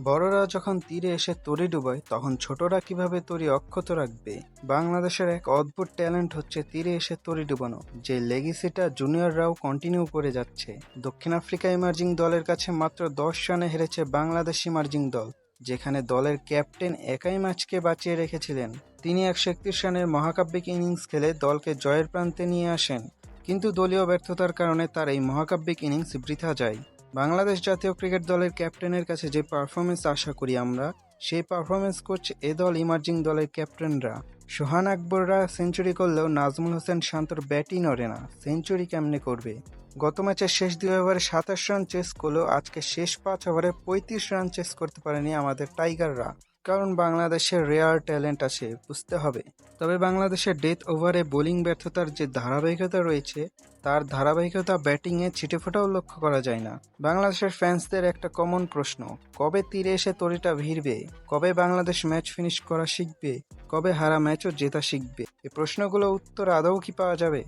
বড়রা যখন তীরে এসে তরি ডুবায়, তখন ছোটরা কীভাবে তরি অক্ষত রাখবে? বাংলাদেশের এক অদ্ভুত ট্যালেন্ট হচ্ছে তীরে এসে তরি ডুবানো, যে লেগেসিটা জুনিয়ররাও কন্টিনিউ করে যাচ্ছে। দক্ষিণ আফ্রিকা ইমার্জিং দলের কাছে মাত্র দশ রানে হেরেছে বাংলাদেশ ইমার্জিং দল, যেখানে দলের ক্যাপ্টেন একাই ম্যাচকে বাঁচিয়ে রেখেছিলেন। তিনি একশো একত্রিশ রানের মহাকাব্যিক ইনিংস খেলে দলকে জয়ের প্রান্তে নিয়ে আসেন, কিন্তু দলীয় ব্যর্থতার কারণে তার এই মহাকাব্যিক ইনিংস বৃথা যায়। বাংলাদেশ জাতীয় ক্রিকেট দলের ক্যাপ্টেনের কাছে যে পারফরমেন্স আশা করি আমরা, সেই পারফরমেন্স করছে এ দল ইমার্জিং দলের ক্যাপ্টেনরা। সোহান আকবররা সেঞ্চুরি করলেও নাজমুল হোসেন শান্তর ব্যাটই নড়ে না। সেঞ্চুরি কেমনে করবে? গত ম্যাচের শেষ দুই ওভারে সাতাশ রান চেস করলেও আজকে শেষ পাঁচ ওভারে পঁয়ত্রিশ রান চেস করতে পারেনি আমাদের টাইগাররা। কারণ বাংলাদেশের রেয়ার ট্যালেন্ট আছে, বুঝতে হবে। তবে বাংলাদেশের ডেথ ওভারে বোলিং ব্যর্থতার যে ধারাবাহিকতা রয়েছে, তার ধারাবাহিকতা ব্যাটিংয়ে ছিটেফোঁটাও লক্ষ্য করা যায় না। বাংলাদেশের ফ্যান্সদের একটা কমন প্রশ্ন, কবে তীরে এসে তরিটা ভিড়বে? কবে বাংলাদেশ ম্যাচ ফিনিশ করা শিখবে? কবে হারা ম্যাচও জেতা শিখবে? এই প্রশ্নগুলো উত্তর আদৌ কি পাওয়া যাবে?